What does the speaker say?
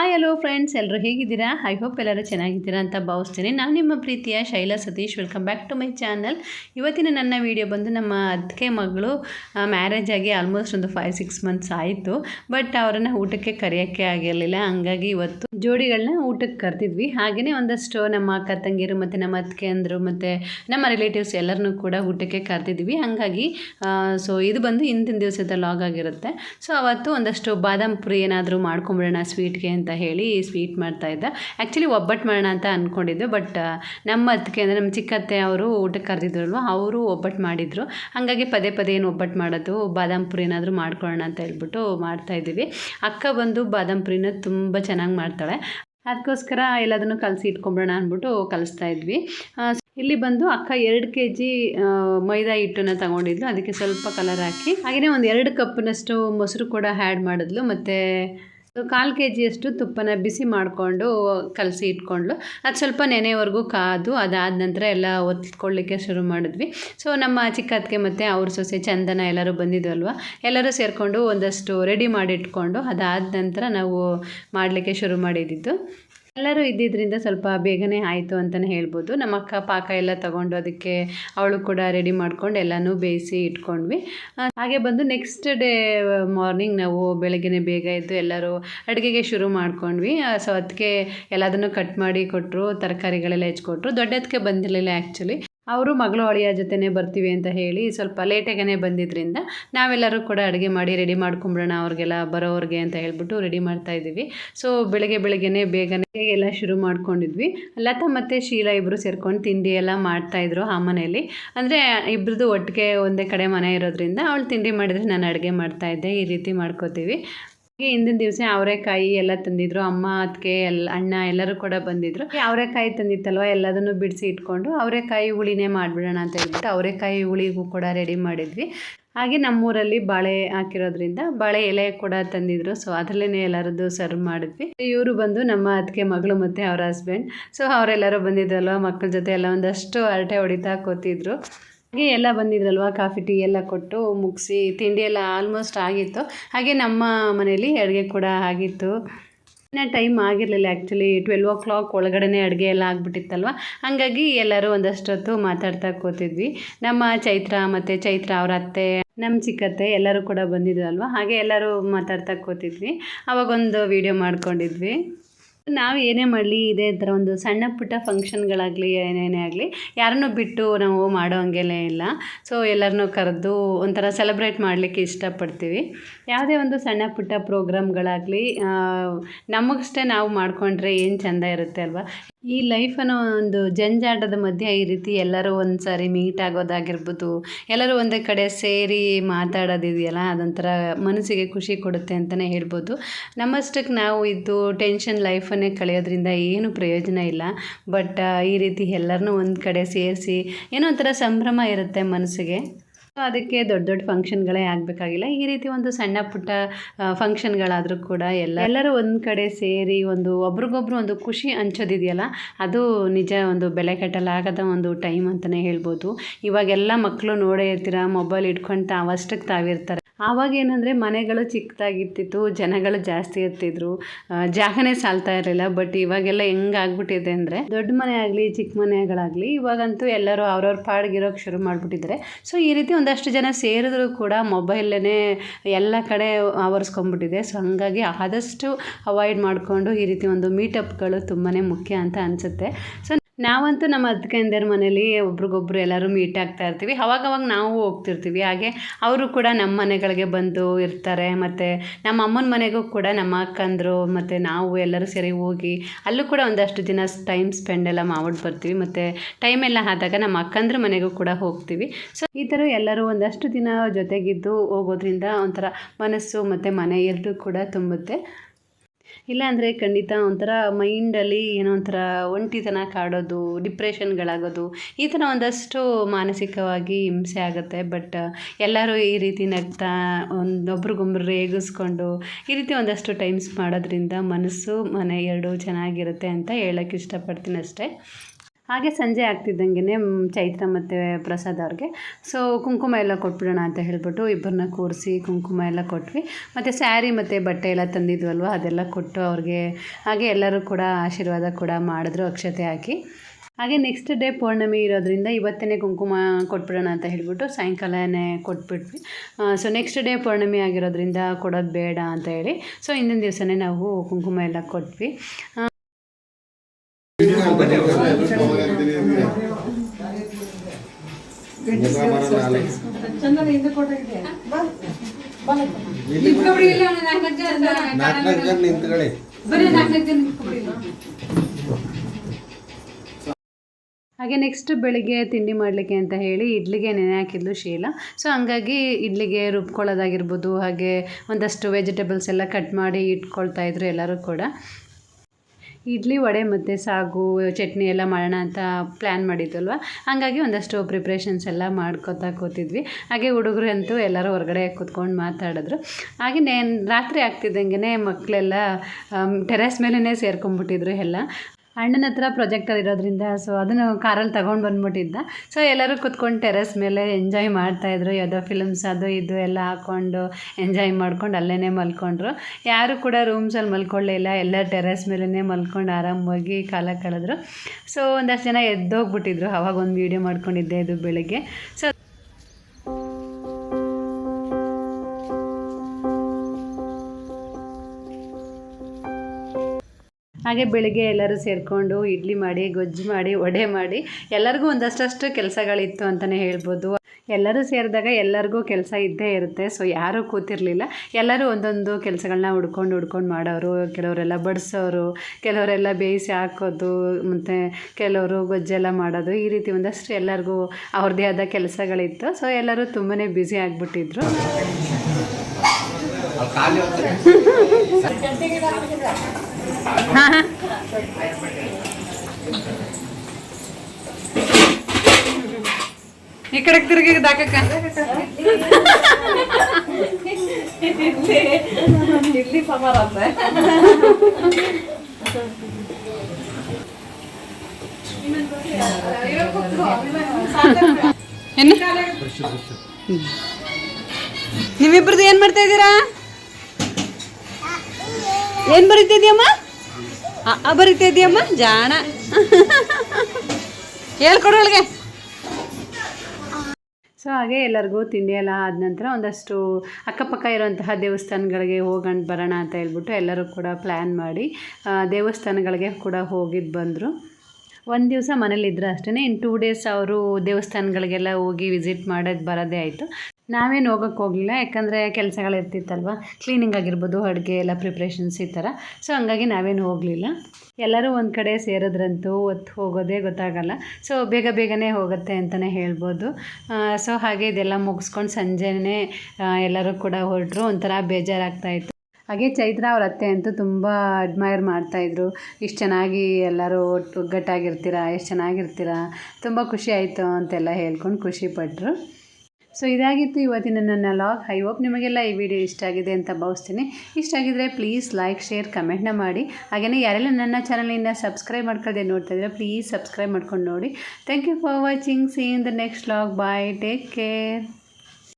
Hi hello friends ಎಲ್ಲರೂ ಹೇಗಿದ್ದೀರಾ? I hope ಎಲ್ಲರೂ ಚೆನ್ನಾಗಿದ್ದೀರಾ ಅಂತ ಭಾವಿಸ್ತೀನಿ. ನಾನು ನಿಮ್ಮ ಪ್ರೀತಿಯ Shaila Satish. Welcome back to my channel ಇವತ್ತಿನ ನನ್ನ ವಿಡಿಯೋ ಬಂದು ನಮ್ಮ ಅದಕ್ಕೆ ಮಗಳು ಮ್ಯಾರೇಜ್ ಆಗಿ ಆಲ್ಮೋಸ್ಟ್ ಒಂದು ಫೈವ್ ಸಿಕ್ಸ್ ಮಂತ್ಸ್ ಆಯಿತು. ಬಟ್ ಅವರನ್ನು ಊಟಕ್ಕೆ ಕರೆಯೋಕ್ಕೆ ಆಗಿರಲಿಲ್ಲ. ಹಂಗಾಗಿ ಇವತ್ತು ಜೋಡಿಗಳನ್ನ ಊಟಕ್ಕೆ ಕರೆದಿದ್ವಿ. ಹಾಗೆಯೇ ಒಂದಷ್ಟು ನಮ್ಮ ಅಕ್ಕ, ತಂಗಿಯರು ಮತ್ತು ನಮ್ಮ ಅತ್ತಿಗೆ ಅಂದರು ಮತ್ತು ನಮ್ಮ ರಿಲೇಟಿವ್ಸ್ ಎಲ್ಲರನ್ನೂ ಕೂಡ ಊಟಕ್ಕೆ ಕರೆದಿದ್ವಿ. ಹಂಗಾಗಿ ಸೊ ಇದು ಬಂದು ಹಿಂದಿನ ದಿವಸದ ಲಾಗ್ ಆಗಿರುತ್ತೆ. ಸೊ ಅವತ್ತು ಒಂದಷ್ಟು ಬಾದಾಮ್ ಪುರಿ ಏನಾದರೂ ಮಾಡ್ಕೊಂಬಿಡೋಣ ಸ್ವೀಟ್ಗೆ ಅಂತ ಹೇಳಿ ಸ್ವೀಟ್ ಮಾಡ್ತಾಯಿದ್ದ ಆ್ಯಕ್ಚುಲಿ ಒಬ್ಬಟ್ಟು ಮಾಡೋಣ ಅಂತ ಅಂದ್ಕೊಂಡಿದ್ದೆ ಬಟ್ ನಮ್ಮ ಅತ್ತಿಗೆ ಅಂದರೆ ನಮ್ಮ ಚಿಕ್ಕತ್ತೆ ಅವರು ಊಟಕ್ಕೆ ಕರೆದಿದ್ರಲ್ವ, ಅವರು ಒಬ್ಬಟ್ಟು ಮಾಡಿದರು. ಹಾಗಾಗಿ ಪದೇ ಪದೇ ಏನು ಒಬ್ಬಟ್ಟು ಮಾಡೋದು, ಬಾದಾಮ್ ಪುರಿ ಏನಾದರೂ ಮಾಡ್ಕೊಳ್ಳೋಣ ಅಂತ ಹೇಳ್ಬಿಟ್ಟು ಮಾಡ್ತಾಯಿದ್ದೀವಿ ಅಕ್ಕ ಬಂದು ಬಾದಾಮ್ ಪುರಿನ ತುಂಬ ಚೆನ್ನಾಗಿ ಮಾಡ್ತಾಳೆ. ಅದಕ್ಕೋಸ್ಕರ ಎಲ್ಲದನ್ನು ಕಲಸಿ ಇಟ್ಕೊಂಬಿಡೋಣ ಅಂದ್ಬಿಟ್ಟು ಕಲಿಸ್ತಾ ಇದ್ವಿ. ಇಲ್ಲಿ ಬಂದು ಅಕ್ಕ ಎರಡು ಕೆ ಜಿ ಮೈದಾ ಹಿಟ್ಟನ್ನು ತಗೊಂಡಿದ್ಲು. ಅದಕ್ಕೆ ಸ್ವಲ್ಪ ಕಲರ್ ಹಾಕಿ ಹಾಗೆಯೇ ಒಂದು ಎರಡು ಕಪ್ನಷ್ಟು ಮೊಸರು ಕೂಡ ಆ್ಯಡ್ ಮಾಡಿದ್ಲು. ಮತ್ತು ಕಾಲು ಕೆ ಜಿಯಷ್ಟು ತುಪ್ಪನ ಬಿಸಿ ಮಾಡಿಕೊಂಡು ಕಲಸಿ ಇಟ್ಕೊಂಡ್ಲು. ಅದು ಸ್ವಲ್ಪ ನೆನೆವರೆಗೂ ಕಾದು, ಅದಾದ ನಂತರ ಎಲ್ಲ ಒತ್ಕೊಳ್ಳಿಕ್ಕೆ ಶುರು ಮಾಡಿದ್ವಿ. ಸೊ ನಮ್ಮ ಚಿಕ್ಕತ್ತಿಗೆ ಮತ್ತು ಅವ್ರ ಸೊಸೆ ಚಂದನ ಎಲ್ಲರೂ ಬಂದಿದ್ವಲ್ವ? ಎಲ್ಲರೂ ಸೇರಿಕೊಂಡು ಒಂದಷ್ಟು ರೆಡಿ ಮಾಡಿಟ್ಕೊಂಡು ಅದಾದ ನಂತರ ನಾವು ಮಾಡಲಿಕ್ಕೆ ಶುರು ಮಾಡಿದ್ದಿದ್ದು ಎಲ್ಲರೂ ಇದ್ದಿದ್ದರಿಂದ ಸ್ವಲ್ಪ ಬೇಗನೆ ಆಯಿತು ಅಂತಲೇ ಹೇಳ್ಬೋದು. ನಮ್ಮ ಅಕ್ಕ ಪಾಕ ಎಲ್ಲ ತಗೊಂಡು ಅದಕ್ಕೆ ಅವಳು ಕೂಡ ರೆಡಿ ಮಾಡ್ಕೊಂಡು ಎಲ್ಲನೂ ಬೇಯಿಸಿ ಇಟ್ಕೊಂಡ್ವಿ. ಹಾಗೆ ಬಂದು ನೆಕ್ಸ್ಟ್ ಡೇ ಮಾರ್ನಿಂಗ್ ನಾವು ಬೆಳಗ್ಗೆನೆ ಬೇಗ ಎದ್ದು ಎಲ್ಲರೂ ಅಡುಗೆಗೆ ಶುರು ಮಾಡ್ಕೊಂಡ್ವಿ. ಸೊ ಅದಕ್ಕೆ ಎಲ್ಲದನ್ನು ಕಟ್ ಮಾಡಿ ಕೊಟ್ಟರು ತರಕಾರಿಗಳೆಲ್ಲ ಹೆಚ್ಚಿಕೊಟ್ರು ದೊಡ್ಡದಕ್ಕೆ ಬಂದಿರಲಿಲ್ಲ ಆ್ಯಕ್ಚುಲಿ ಅವರು ಮಗಳು ಅಳಿಯ ಜೊತೆನೇ ಬರ್ತೀವಿ ಅಂತ ಹೇಳಿ ಸ್ವಲ್ಪ ಲೇಟಾಗೇ ಬಂದಿದ್ದರಿಂದ ನಾವೆಲ್ಲರೂ ಕೂಡ ಅಡುಗೆ ಮಾಡಿ ರೆಡಿ ಮಾಡ್ಕೊಂಬಿಡೋಣ ಅವ್ರಿಗೆಲ್ಲ ಬರೋವ್ರಿಗೆ ಅಂತ ಹೇಳ್ಬಿಟ್ಟು ರೆಡಿ ಮಾಡ್ತಾ ಇದ್ದೀವಿ. ಸೊ ಬೆಳಗ್ಗೆ ಬೆಳಗ್ಗೆನೇ ಬೇಗನೆ ಎಲ್ಲ ಶುರು ಮಾಡ್ಕೊಂಡಿದ್ವಿ. ಲತಾ ಮತ್ತು ಶೀಲಾ ಇಬ್ಬರು ಸೇರ್ಕೊಂಡು ತಿಂಡಿ ಎಲ್ಲ ಮಾಡ್ತಾಯಿದ್ರು ಆ ಮನೆಯಲ್ಲಿ. ಅಂದರೆ ಇಬ್ಬರದ್ದು ಒಟ್ಟಿಗೆ ಒಂದೇ ಕಡೆ ಮನೆ ಇರೋದ್ರಿಂದ ಅವಳು ತಿಂಡಿ ಮಾಡಿದರೆ ನಾನು ಅಡುಗೆ ಮಾಡ್ತಾಯಿದ್ದೆ ಈ ರೀತಿ ಮಾಡ್ಕೋತೀವಿ. ಹಿಂದಿನ ದಿವಸ ಅವರೆಕಾಯಿ ಎಲ್ಲ ತಂದಿದ್ರು, ಅಮ್ಮ ಅದಕ್ಕೆ ಎಲ್ಲ, ಅಣ್ಣ ಎಲ್ಲರೂ ಕೂಡ ಬಂದಿದ್ರು. ಅವರೆಕಾಯಿ ತಂದಿತ್ತಲ್ವ, ಎಲ್ಲದನ್ನು ಬಿಡಿಸಿ ಇಟ್ಕೊಂಡು ಅವರೆಕಾಯಿ ಹುಳಿನೇ ಮಾಡಿಬಿಡೋಣ ಅಂತ ಹೇಳ್ಬಿಟ್ಟು ಅವರೆಕಾಯಿ ಹುಳಿಗೂ ಕೂಡ ರೆಡಿ ಮಾಡಿದ್ವಿ. ಹಾಗೆ ನಮ್ಮೂರಲ್ಲಿ ಬಾಳೆ ಹಾಕಿರೋದ್ರಿಂದ ಬಾಳೆ ಎಲೆ ಕೂಡ ತಂದಿದ್ರು. ಸೊ ಅದರಲ್ಲೇ ಎಲ್ಲರದ್ದು ಸರ್ವ್ ಮಾಡಿದ್ವಿ. ಇವರು ಬಂದು ನಮ್ಮ ಅದಕ್ಕೆ ಮಗಳು ಮತ್ತು ಅವ್ರ ಹಸ್ಬೆಂಡ್ ಸೊ ಅವರೆಲ್ಲರೂ ಬಂದಿದ್ರಲ್ವ, ಮಕ್ಕಳ ಜೊತೆ ಎಲ್ಲ ಒಂದಷ್ಟು ಹರಟೆ ಹೊಡಿತಾ ಕೂತಿದ್ರು. ಹಾಗೆ ಎಲ್ಲ ಬಂದಿದ್ರಲ್ವ? ಕಾಫಿ, ಟೀ ಎಲ್ಲ ಕೊಟ್ಟು ಮುಗಿಸಿ ತಿಂಡಿ ಎಲ್ಲ ಆಲ್ಮೋಸ್ಟ್ ಆಗಿತ್ತು. ಹಾಗೆ ನಮ್ಮ ಮನೆಯಲ್ಲಿ ಅಡುಗೆ ಕೂಡ ಆಗಿತ್ತು. ಇನ್ನು ಟೈಮ್ ಆಗಿರಲಿಲ್ಲ ಆ್ಯಕ್ಚುಲಿ ಟ್ವೆಲ್ವ್ ಓ ಕ್ಲಾಕ್ ಒಳಗಡೆ ಅಡುಗೆ ಎಲ್ಲ ಆಗಿಬಿಟ್ಟಿತ್ತಲ್ವ? ಹಾಗಾಗಿ ಎಲ್ಲರೂ ಒಂದಷ್ಟೊತ್ತು ಮಾತಾಡ್ತಾ ಕೂತಿದ್ವಿ. ನಮ್ಮ ಚೈತ್ರ ಮತ್ತು ಚೈತ್ರ ಅವ್ರ ಅತ್ತೆ ನಮ್ಮ ಚಿಕ್ಕತ್ತೆ ಎಲ್ಲರೂ ಕೂಡ ಬಂದಿದ್ರಲ್ವ? ಹಾಗೆ ಎಲ್ಲರೂ ಮಾತಾಡ್ತಾ ಕೂತಿದ್ವಿ. ಅವಾಗೊಂದು ವೀಡಿಯೋ ಮಾಡ್ಕೊಂಡಿದ್ವಿ. ನಾವು ಏನೇ ಮಾಡಲಿ, ಇದೇ ಥರ ಒಂದು ಸಣ್ಣ ಪುಟ್ಟ ಫಂಕ್ಷನ್ಗಳಾಗಲಿ ಏನೇನೇ ಆಗಲಿ, ಯಾರನ್ನೂ ಬಿಟ್ಟು ನಾವು ಮಾಡೋ ಹಂಗೆಲ್ಲ ಇಲ್ಲ. ಸೊ ಎಲ್ಲರನ್ನು ಕರೆದು ಒಂಥರ ಸೆಲೆಬ್ರೇಟ್ ಮಾಡಲಿಕ್ಕೆ ಇಷ್ಟಪಡ್ತೀವಿ. ಯಾವುದೇ ಒಂದು ಸಣ್ಣ ಪುಟ್ಟ ಪ್ರೋಗ್ರಾಮ್ಗಳಾಗಲಿ ನಮಗಷ್ಟೇ ನಾವು ಮಾಡಿಕೊಂಡ್ರೆ ಏನು ಚೆಂದ ಇರುತ್ತೆ ಅಲ್ವಾ? ಈ ಲೈಫ್ ಅನ್ನೋ ಒಂದು ಜಂಜಾಟದ ಮಧ್ಯೆ ಈ ರೀತಿ ಎಲ್ಲರೂ ಒಂದು ಸಾರಿ ಮೀಟ್ ಆಗೋದಾಗಿರ್ಬೋದು, ಎಲ್ಲರೂ ಒಂದೇ ಕಡೆ ಸೇರಿ ಮಾತಾಡೋದಿದೆಯಲ್ಲ, ಅದೊಂಥರ ಮನಸ್ಸಿಗೆ ಖುಷಿ ಕೊಡುತ್ತೆ ಅಂತಲೇ ಹೇಳ್ಬೋದು. ನಮ್ಮಷ್ಟಕ್ಕೆ ನಾವು ಇದು ಟೆನ್ಷನ್ ಲೈಫನ್ನೇ ಕಳೆಯೋದ್ರಿಂದ ಏನು ಪ್ರಯೋಜನ ಇಲ್ಲ. ಬಟ್ ಈ ರೀತಿ ಎಲ್ಲರನ್ನೂ ಒಂದು ಕಡೆ ಸೇರಿಸಿ ಏನೋ ಒಂಥರ ಸಂಭ್ರಮ ಇರುತ್ತೆ ಮನಸ್ಸಿಗೆ. ಸೊ ಅದಕ್ಕೆ ದೊಡ್ಡ ದೊಡ್ಡ ಫಂಕ್ಷನ್ಗಳೇ ಆಗಬೇಕಾಗಿಲ್ಲ. ಈ ರೀತಿ ಒಂದು ಸಣ್ಣ ಪುಟ್ಟ ಫಂಕ್ಷನ್ಗಳಾದರೂ ಕೂಡ ಎಲ್ಲ ಎಲ್ಲರೂ ಒಂದು ಕಡೆ ಸೇರಿ ಒಂದು ಒಬ್ರಿಗೊಬ್ರು ಒಂದು ಖುಷಿ ಹಂಚೋದಿದೆಯಲ್ಲ, ಅದು ನಿಜ ಒಂದು ಬೆಲೆ ಕಟ್ಟಲಾಗದ ಒಂದು ಟೈಮ್ ಅಂತಲೇ ಹೇಳ್ಬೋದು. ಇವಾಗೆಲ್ಲ ಮಕ್ಕಳು ನೋಡೇ ಇರ್ತೀರ, ಮೊಬೈಲ್ ಇಟ್ಕೊಂಡು ತಾವಷ್ಟಕ್ಕೆ ತಾವಿರ್ತಾರೆ ಆವಾಗ ಏನಂದರೆ ಮನೆಗಳು ಚಿಕ್ಕದಾಗಿರ್ತಿತ್ತು, ಜನಗಳು ಜಾಸ್ತಿ ಇರ್ತಿದ್ರು. ಜಾಗನೇ ಸಾಲ್ತಾ ಇರಲಿಲ್ಲ ಬಟ್ ಇವಾಗೆಲ್ಲ ಹೆಂಗಾಗ್ಬಿಟ್ಟಿದೆ ಅಂದರೆ ದೊಡ್ಡ ಮನೆ ಆಗಲಿ, ಚಿಕ್ಕ ಮನೆಗಳಾಗಲಿ, ಇವಾಗಂತೂ ಎಲ್ಲರೂ ಅವ್ರವ್ರ ಪಾಡ್ಗಿರೋಕ್ಕೆ ಶುರು ಮಾಡಿಬಿಟ್ಟಿದ್ದಾರೆ. ಸೊ ಈ ರೀತಿ ಒಂದಷ್ಟು ಜನ ಸೇರಿದ್ರು ಕೂಡ ಮೊಬೈಲೇ ಎಲ್ಲ ಕಡೆ ಆವರಿಸ್ಕೊಂಡ್ಬಿಟ್ಟಿದೆ. ಸೊ ಹಾಗಾಗಿ ಆದಷ್ಟು ಅವಾಯ್ಡ್ ಮಾಡಿಕೊಂಡು ಈ ರೀತಿ ಒಂದು ಮೀಟಪ್ಗಳು ತುಂಬಾ ಮುಖ್ಯ ಅಂತ ಅನಿಸುತ್ತೆ. ಸೊ ನಾವಂತೂ ನಮ್ಮ ಅತ್ತಿಗೆಂದಿರ ಮನೇಲಿ ಒಬ್ರಿಗೊಬ್ರು ಎಲ್ಲರೂ ಮೀಟ್ ಆಗ್ತಾ ಇರ್ತೀವಿ. ಅವಾಗವಾಗ ನಾವು ಹೋಗ್ತಿರ್ತೀವಿ. ಹಾಗೆ ಅವರು ಕೂಡ ನಮ್ಮ ಮನೆಗಳಿಗೆ ಬಂದು ಇರ್ತಾರೆ. ಮತ್ತು ನಮ್ಮ ಅಮ್ಮನ ಮನೆಗೂ ಕೂಡ ನಮ್ಮ ಅಕ್ಕಂದರು ಮತ್ತು ನಾವು ಎಲ್ಲರೂ ಸೇರಿ ಹೋಗಿ ಅಲ್ಲೂ ಕೂಡ ಒಂದಷ್ಟು ದಿನ ಟೈಮ್ ಸ್ಪೆಂಡ್ ಎಲ್ಲ ಮಾಡ್ಬಿಟ್ಟು ಬರ್ತೀವಿ. ಮತ್ತು ಟೈಮ್ ಎಲ್ಲ ಆದಾಗ ನಮ್ಮ ಅಕ್ಕಂದ್ರ ಮನೆಗೂ ಕೂಡ ಹೋಗ್ತೀವಿ. ಸೊ ಈ ಥರ ಎಲ್ಲರೂ ಒಂದಷ್ಟು ದಿನ ಜೊತೆಗಿದ್ದು ಹೋಗೋದ್ರಿಂದ ಒಂಥರ ಮನಸ್ಸು ಮತ್ತು ಮನೆ ಎರಡೂ ಕೂಡ ತುಂಬುತ್ತೆ. ಇಲ್ಲಾಂದರೆ ಖಂಡಿತ ಒಂಥರ ಮೈಂಡಲ್ಲಿ ಏನೋ ಒಂಥರ ಒಂಟಿತನ ಕಾಡೋದು ಡಿಪ್ರೆಷನ್ಗಳಾಗೋದು ಈ ಥರ ಒಂದಷ್ಟು ಮಾನಸಿಕವಾಗಿ ಹಿಂಸೆ ಆಗುತ್ತೆ. ಬಟ್ ಎಲ್ಲರೂ ಈ ರೀತಿ ನಗ್ತಾ, ಒಂದೊಬ್ರಿಗೊಬ್ರು ರೇಗಿಸ್ಕೊಂಡು ಈ ರೀತಿ ಒಂದಷ್ಟು ಟೈಮ್ಸ್ ಮಾಡೋದ್ರಿಂದ ಮನಸ್ಸು, ಮನೆ ಎರಡೂ ಚೆನ್ನಾಗಿರುತ್ತೆ ಅಂತ ಹೇಳೋಕ್ಕೆ ಇಷ್ಟಪಡ್ತೀನಿ ಅಷ್ಟೇ. ಹಾಗೆ ಸಂಜೆ ಆಗ್ತಿದ್ದಂಗೆ ಚೈತ್ರ ಮತ್ತು ಪ್ರಸಾದ್ ಅವ್ರಿಗೆ. ಸೊ ಕುಂಕುಮ ಎಲ್ಲ ಕೊಟ್ಬಿಡೋಣ ಅಂತ ಹೇಳ್ಬಿಟ್ಟು ಇಬ್ಬರನ್ನ ಕೂರಿಸಿ ಕುಂಕುಮ ಎಲ್ಲ ಕೊಟ್ವಿ. ಮತ್ತು ಸ್ಯಾರಿ ಮತ್ತು ಬಟ್ಟೆ ಎಲ್ಲ ತಂದಿದ್ವಲ್ವ, ಅದೆಲ್ಲ ಕೊಟ್ಟು ಅವ್ರಿಗೆ, ಹಾಗೆ ಎಲ್ಲರೂ ಕೂಡ ಆಶೀರ್ವಾದ ಕೂಡ ಮಾಡಿದ್ರು, ಅಕ್ಷತೆ ಹಾಕಿ. ಹಾಗೆ ನೆಕ್ಸ್ಟ್ ಡೇ ಪೌರ್ಣಮಿ ಇರೋದ್ರಿಂದ ಇವತ್ತೇ ಕುಂಕುಮ ಕೊಟ್ಬಿಡೋಣ ಅಂತ ಹೇಳ್ಬಿಟ್ಟು ಸಾಯಂಕಾಲನೇ ಕೊಟ್ಬಿಟ್ವಿ. ಸೊ ನೆಕ್ಸ್ಟ್ ಡೇ ಪೌರ್ಣಮಿ ಆಗಿರೋದ್ರಿಂದ ಕೊಡೋದು ಬೇಡ ಅಂತ ಹೇಳಿ. ಸೊ ಹಿಂದಿನ ದಿವಸನೇ ನಾವು ಕುಂಕುಮ ಎಲ್ಲ ಕೊಟ್ವಿ. ಹಾಗೆ ನೆಕ್ಸ್ಟ್ ಬೆಳಿಗ್ಗೆ ತಿಂಡಿ ಮಾಡಲಿಕ್ಕೆ ಅಂತ ಹೇಳಿ ಇಡ್ಲಿಗೆ ನೆನೆ ಹಾಕಿದ್ಲು ಶೀಲಾ. ಸೊ ಹಂಗಾಗಿ ಇಡ್ಲಿಗೆ ರುಬ್ಕೊಳ್ಳೋದಾಗಿರ್ಬೋದು, ಹಾಗೆ ಒಂದಷ್ಟು ವೆಜಿಟೇಬಲ್ಸ್ ಎಲ್ಲ ಕಟ್ ಮಾಡಿ ಇಟ್ಕೊಳ್ತಾ ಇದ್ರು ಎಲ್ಲರೂ ಕೂಡ. ಇಡ್ಲಿ ವಡೆ ಮತ್ತು ಸಾಗು, ಚಟ್ನಿ ಎಲ್ಲ ಮಾಡೋಣ ಅಂತ ಪ್ಲ್ಯಾನ್ ಮಾಡಿದ್ವಲ್ವ? ಹಾಗಾಗಿ ಒಂದಷ್ಟು ಪ್ರಿಪ್ರೇಷನ್ಸ್ ಎಲ್ಲ ಮಾಡ್ಕೋತಾ ಕೂತಿದ್ವಿ. ಹಾಗೆ ಹುಡುಗರು ಅಂತೂ ಎಲ್ಲರೂ ಹೊರಗಡೆ ಕೂತ್ಕೊಂಡು ಮಾತಾಡಿದ್ರು. ಹಾಗೆ ನೇನು ರಾತ್ರಿ ಆಗ್ತಿದ್ದಂಗೆ ಮಕ್ಕಳೆಲ್ಲ ಟೆರೆಸ್ ಮೇಲೇ ಸೇರ್ಕೊಂಡ್ಬಿಟ್ಟಿದ್ರು ಎಲ್ಲ. ಅಣ್ಣನ ಹತ್ರ ಪ್ರೊಜೆಕ್ಟರ್ ಇರೋದ್ರಿಂದ ಸೊ ಅದನ್ನು ಕಾರಲ್ಲಿ ತಗೊಂಡು ಬಂದ್ಬಿಟ್ಟಿದ್ದ. ಸೊ ಎಲ್ಲರೂ ಕುತ್ಕೊಂಡು ಟೆರೆಸ್ ಮೇಲೆ ಎಂಜಾಯ್ ಮಾಡ್ತಾಯಿದ್ರು ಯಾವುದೋ ಫಿಲಮ್ಸ್ ಅದು ಇದು ಎಲ್ಲ ಹಾಕ್ಕೊಂಡು ಎಂಜಾಯ್ ಮಾಡ್ಕೊಂಡು ಅಲ್ಲೇ ಮಲ್ಕೊಂಡ್ರು. ಯಾರು ಕೂಡ ರೂಮ್ಸಲ್ಲಿ ಮಲ್ಕೊಳ್ಳಿಲ್ಲ ಎಲ್ಲ ಟೆರೆಸ್ ಮೇಲೇ ಮಲ್ಕೊಂಡು ಆರಾಮವಾಗಿ ಕಾಲ ಕಳೆದ್ರು. ಸೊ ಒಂದಷ್ಟು ಜನ ಎದ್ದೋಗ್ಬಿಟ್ಟಿದ್ರು. ಅವಾಗ ಒಂದು ವೀಡಿಯೋ ಮಾಡ್ಕೊಂಡಿದ್ದೆ ಇದು ಬೆಳಗ್ಗೆ. ಸೊ ಹಾಗೆ ಬೆಳಿಗ್ಗೆ ಎಲ್ಲರೂ ಸೇರಿಕೊಂಡು ಇಡ್ಲಿ ಮಾಡಿ ಗೊಜ್ಜು ಮಾಡಿ ವಡೆ ಮಾಡಿ ಎಲ್ಲರಿಗೂ ಒಂದಷ್ಟಷ್ಟು ಕೆಲಸಗಳಿತ್ತು ಅಂತಲೇ ಹೇಳ್ಬೋದು. ಎಲ್ಲರೂ ಸೇರಿದಾಗ ಎಲ್ಲರಿಗೂ ಕೆಲಸ ಇದ್ದೇ ಇರುತ್ತೆ. ಸೊ ಯಾರೂ ಕೂತಿರಲಿಲ್ಲ. ಎಲ್ಲರೂ ಒಂದೊಂದು ಕೆಲಸಗಳನ್ನ ಹುಡ್ಕೊಂಡು ಹುಡ್ಕೊಂಡು ಮಾಡೋರು ಕೆಲವರೆಲ್ಲ ಬಡಿಸೋರು ಕೆಲವರೆಲ್ಲ ಬೇಯಿಸಿ ಹಾಕೋದು ಮತ್ತು ಕೆಲವರು ಗೊಜ್ಜೆಲ್ಲ ಮಾಡೋದು ಈ ರೀತಿ ಒಂದಷ್ಟು ಎಲ್ಲರಿಗೂ ಅವ್ರದ್ದೇ ಆದ ಕೆಲಸಗಳಿತ್ತು. ಸೊ ಎಲ್ಲರೂ ತುಂಬಾ ಬ್ಯುಸಿ ಆಗಿಬಿಟ್ಟಿದ್ರು. ಈ ಕಡೆ ತಿರುಗಿ ದಾಕಕ್ಕ ನಿಮ್ಮಿಬ್ರದ್ದು ಏನು ಮಾಡ್ತಾ ಇದ್ದೀರಾ? ಏನು ಬರೀತಿದ್ಯಮ್ಮ ಅ ಬರೀತಾ ಇದೆಯಮ್ಮ ಜಾಣ. ಹೇಳ್ಕೊಡೋಳಿಗೆ ಸೊ ಹಾಗೆ ಎಲ್ಲರಿಗೂ ತಿಂಡಿ ಎಲ್ಲ ಆದ ನಂತರ ಒಂದಷ್ಟು ಅಕ್ಕಪಕ್ಕ ಇರುವಂತಹ ದೇವಸ್ಥಾನಗಳಿಗೆ ಹೋಗಂಡು ಬರೋಣ ಅಂತ ಹೇಳ್ಬಿಟ್ಟು ಎಲ್ಲರೂ ಕೂಡ ಪ್ಲ್ಯಾನ್ ಮಾಡಿ ದೇವಸ್ಥಾನಗಳಿಗೆ ಕೂಡ ಹೋಗಿದ್ದು ಬಂದರು. ಒಂದು ದಿವಸ ಮನೇಲಿದ್ರು ಅಷ್ಟೇ ಇನ್ನು ಟೂ ಡೇಸ್ ಅವರು ದೇವಸ್ಥಾನಗಳಿಗೆಲ್ಲ ಹೋಗಿ ವಿಸಿಟ್ ಮಾಡೋದು ಬರೋದೇ ಆಯಿತು. ನಾವೇನು ಹೋಗೋಕ್ಕೆ ಹೋಗಲಿಲ್ಲ, ಯಾಕಂದರೆ ಕೆಲಸಗಳಿರ್ತಿತ್ತಲ್ವ ಕ್ಲೀನಿಂಗ್ ಆಗಿರ್ಬೋದು, ಅಡುಗೆ ಎಲ್ಲ ಪ್ರಿಪ್ರೇಷನ್ಸ್ ಈ ಥರ ಸೊ ಹಂಗಾಗಿ ನಾವೇನು ಹೋಗಲಿಲ್ಲ. ಎಲ್ಲರೂ ಒಂದು ಕಡೆ ಸೇರಿದ್ರಂತೂ ಒತ್ತು ಹೋಗೋದೇ ಗೊತ್ತಾಗಲ್ಲ. ಸೊ ಬೇಗ ಬೇಗನೆ ಹೋಗುತ್ತೆ ಅಂತಲೇ ಹೇಳ್ಬೋದು. ಸೊ ಹಾಗೆ ಇದೆಲ್ಲ ಮುಗಿಸ್ಕೊಂಡು ಸಂಜೆನೇ ಎಲ್ಲರೂ ಕೂಡ ಹೊರಟರು. ಒಂಥರ ಬೇಜಾರಾಗ್ತಾಯಿತ್ತು ಹಾಗೆ ಚೈತ್ರ ಅವ್ರ ಅತ್ತೆ ಅಂತೂ ತುಂಬ ಅಡ್ಮೈರ್ ಮಾಡ್ತಾಯಿದ್ರು ಇಷ್ಟು ಚೆನ್ನಾಗಿ ಎಲ್ಲರೂ ಒಟ್ಟು ಒಗ್ಗಟ್ಟಾಗಿರ್ತೀರಾ ಎಷ್ಟು ಚೆನ್ನಾಗಿರ್ತೀರಾ, ತುಂಬ ಖುಷಿ ಆಯಿತು ಅಂತೆಲ್ಲ ಹೇಳ್ಕೊಂಡು ಖುಷಿಪಟ್ಟರು ಸೊ ಇದಾಗಿತ್ತು ಇವತ್ತಿನ ನನ್ನ ಲಾಗ್. ಐ ಹೋಪ್ ನಿಮಗೆಲ್ಲ ಈ ವಿಡಿಯೋ ಇಷ್ಟ ಆಗಿದೆ ಅಂತ ಭಾವಿಸ್ತೀನಿ. ಇಷ್ಟ ಆಗಿದ್ರೆ ಪ್ಲೀಸ್ ಲೈಕ್ ಶೇರ್ ಕಮೆಂಟ್ನ ಮಾಡಿ. ಹಾಗೆಯೇ ಯಾರೆಲ್ಲ ನನ್ನ ಚಾನಲಿಂದ ಸಬ್ಸ್ಕ್ರೈಬ್ ಮಾಡ್ಕೊಳ್ಳದೆ ನೋಡ್ತಾ ಇದ್ರೆ ಪ್ಲೀಸ್ ಸಬ್ಸ್ಕ್ರೈಬ್ ಮಾಡ್ಕೊಂಡು ನೋಡಿ. Thank you for watching see in the next vlog. Bye take care